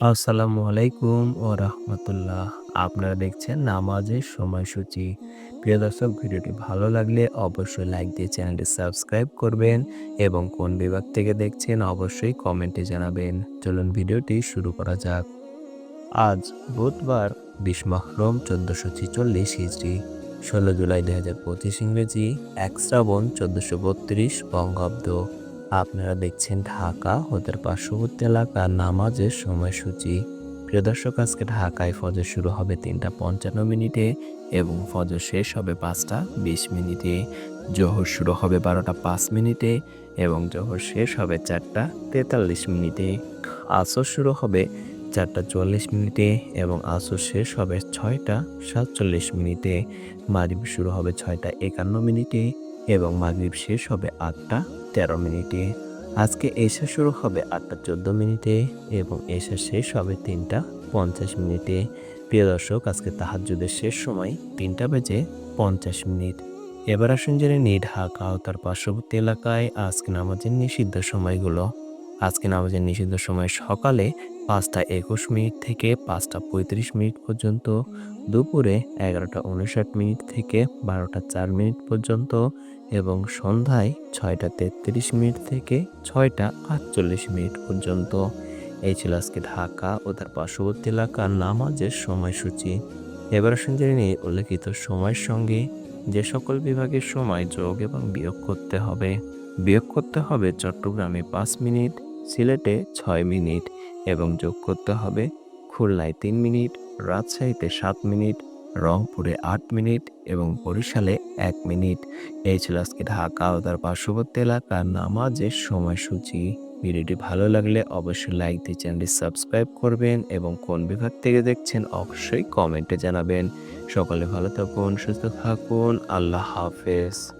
আসসালামু আলাইকুম ও রাহমাতুল্লাহ। আপনারা দেখছেন নামাজের সময়সূচি। প্রিয় দর্শক, ভিডিওটি ভালো লাগলে অবশ্যই লাইক দিয়ে চ্যানেলটি সাবস্ক্রাইব করবেন এবং কোন বিভাগ থেকে দেখছেন অবশ্যই কমেন্টে জানাবেন। চলুন ভিডিওটি শুরু করা যাক। আজ বুধবার, বিশ মহরম চোদ্দোশো ছিচল্লিশ হিজড়ি, ষোলো জুলাই দু হাজার পঁচিশ ইংরেজি, এক শ্রাবণ চোদ্দোশো বত্রিশ বঙ্গাব্দ। আপনারা দেখছেন ঢাকা ওদের পার্শ্ববর্তী এলাকার নামাজের সময়সূচি। প্রিয় দর্শক, আজকে ঢাকায় ফজর শুরু হবে তিনটা পঞ্চান্ন মিনিটে এবং ফজর শেষ হবে পাঁচটা বিশ মিনিটে। জোহর শুরু হবে বারোটা পাঁচ মিনিটে এবং জোহর শেষ হবে চারটা তেতাল্লিশ মিনিটে। আসর শুরু হবে চারটা চুয়াল্লিশ মিনিটে এবং আসর শেষ হবে ছয়টা সাতচল্লিশ মিনিটে। মারিব শুরু হবে ছয়টা একান্ন মিনিটে এবং মাগরিব শেষ হবে আটটা তেরো মিনিটে। আজকে এশা শুরু হবে আটটা চোদ্দ মিনিটে এবং এশা শেষ হবে তিনটা পঞ্চাশ মিনিটে। প্রিয় দর্শক, আজকে তাহাজ্জুদের শেষ সময় তিনটা বেজে পঞ্চাশ মিনিট। এবার আসুন জেনে নিই ঢাকা ও তার পার্শ্ববর্তী এলাকায় আজকে নামাজের নিষিদ্ধ সময়গুলো। আজকে নামাজের নিষিদ্ধ সময় সকালে পাঁচটা একুশ মিনিট থেকে পাঁচটা পঁয়ত্রিশ মিনিট পর্যন্ত, দুপুরে এগারোটা উনষাট মিনিট থেকে বারোটা চার মিনিট পর্যন্ত এবং সন্ধ্যায় ছয়টা তেত্রিশ মিনিট থেকে ছয়টা আটচল্লিশ মিনিট পর্যন্ত। এই ছিল আজকে ঢাকা ও তার পার্শ্ববর্তী এলাকার নামাজের সময়সূচি। এবার আসুন নিই উল্লেখিত সময়ের সঙ্গে যে সকল বিভাগের সময় যোগ এবং বিয়োগ করতে হবে। বিয়োগ করতে হবে চট্টগ্রামে পাঁচ মিনিট, সিলেটে ছয় মিনিট এবং যোগ করতে হবে খুলনায় তিন মিনিট, রাজশাহীতে সাত মিনিট, রংপুরে আট মিনিট এবং বরিশালে এক মিনিট। এই ছিল আজকে ঢাকা ও তার পার্শ্ববর্তী এলাকার নামাজের সময়সূচি। ভিডিওটি ভালো লাগলে অবশ্যই লাইক দিয়ে চ্যানেলটি সাবস্ক্রাইব করবেন এবং কোন বিভাগ থেকে দেখছেন অবশ্যই কমেন্টে জানাবেন। সকলে ভালো থাকুন, সুস্থ থাকুন, আল্লাহ হাফেজ।